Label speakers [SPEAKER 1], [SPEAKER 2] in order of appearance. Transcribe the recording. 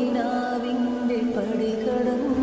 [SPEAKER 1] ആരോഗ്യനാവിന്റെ പടികടന്നെത്തുന്ന